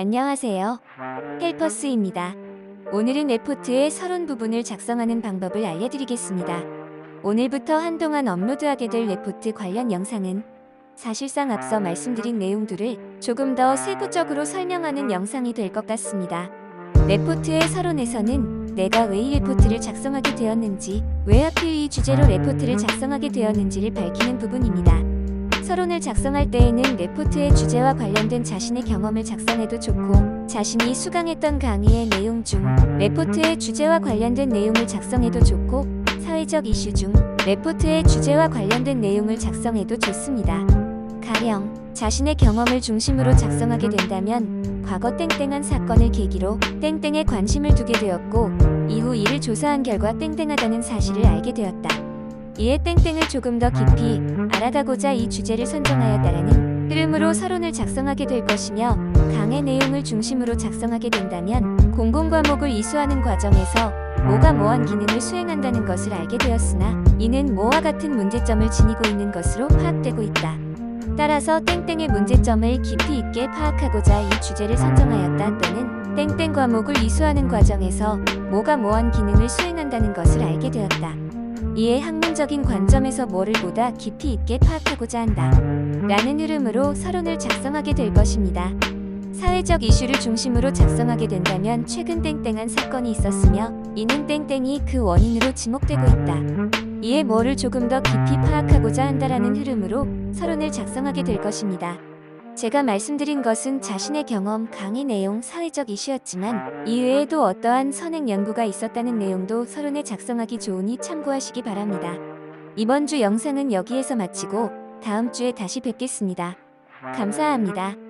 안녕하세요. 헬퍼스입니다. 오늘은 레포트의 서론 부분을 작성하는 방법을 알려드리겠습니다. 오늘부터 한동안 업로드하게 될 레포트 관련 영상은 사실상 앞서 말씀드린 내용들을 조금 더 세부적으로 설명하는 영상이 될 것 같습니다. 레포트의 서론에서는 내가 왜이 레포트를 작성하게 되었는지, 왜 하필 이 주제로 레포트를 작성하게 되었는지를 밝히는 부분입니다. 서론을 작성할 때에는 레포트의 주제와 관련된 자신의 경험을 작성해도 좋고 자신이 수강했던 강의의 내용 중 레포트의 주제와 관련된 내용을 작성해도 좋고 사회적 이슈 중 레포트의 주제와 관련된 내용을 작성해도 좋습니다. 가령 자신의 경험을 중심으로 작성하게 된다면 과거 땡땡한 사건을 계기로 땡땡에 관심을 두게 되었고 이후 이를 조사한 결과 땡땡하다는 사실을 알게 되었다. 이에 땡땡을 조금 더 깊이 알아가고자 이 주제를 선정하였다라는 흐름으로 서론을 작성하게 될 것이며 강의 내용을 중심으로 작성하게 된다면 공공 과목을 이수하는 과정에서 뭐가 뭐한 기능을 수행한다는 것을 알게 되었으나 이는 뭐와 같은 문제점을 지니고 있는 것으로 파악되고 있다. 따라서 땡땡의 문제점을 깊이 있게 파악하고자 이 주제를 선정하였다 또는 땡땡 과목을 이수하는 과정에서 뭐가 뭐한 기능을 수행한다는 것을 알게 되었다. 이에 학문적인 관점에서 뭐를 보다 깊이 있게 파악하고자 한다. 라는 흐름으로 서론을 작성하게 될 것입니다. 사회적 이슈를 중심으로 작성하게 된다면 최근 땡땡한 사건이 있었으며 이는 땡땡이 그 원인으로 지목되고 있다. 이에 뭐를 조금 더 깊이 파악하고자 한다라는 흐름으로 서론을 작성하게 될 것입니다. 제가 말씀드린 것은 자신의 경험, 강의 내용, 사회적 이슈였지만 이외에도 어떠한 선행 연구가 있었다는 내용도 서론에 작성하기 좋으니 참고하시기 바랍니다. 이번 주 영상은 여기에서 마치고 다음 주에 다시 뵙겠습니다. 감사합니다.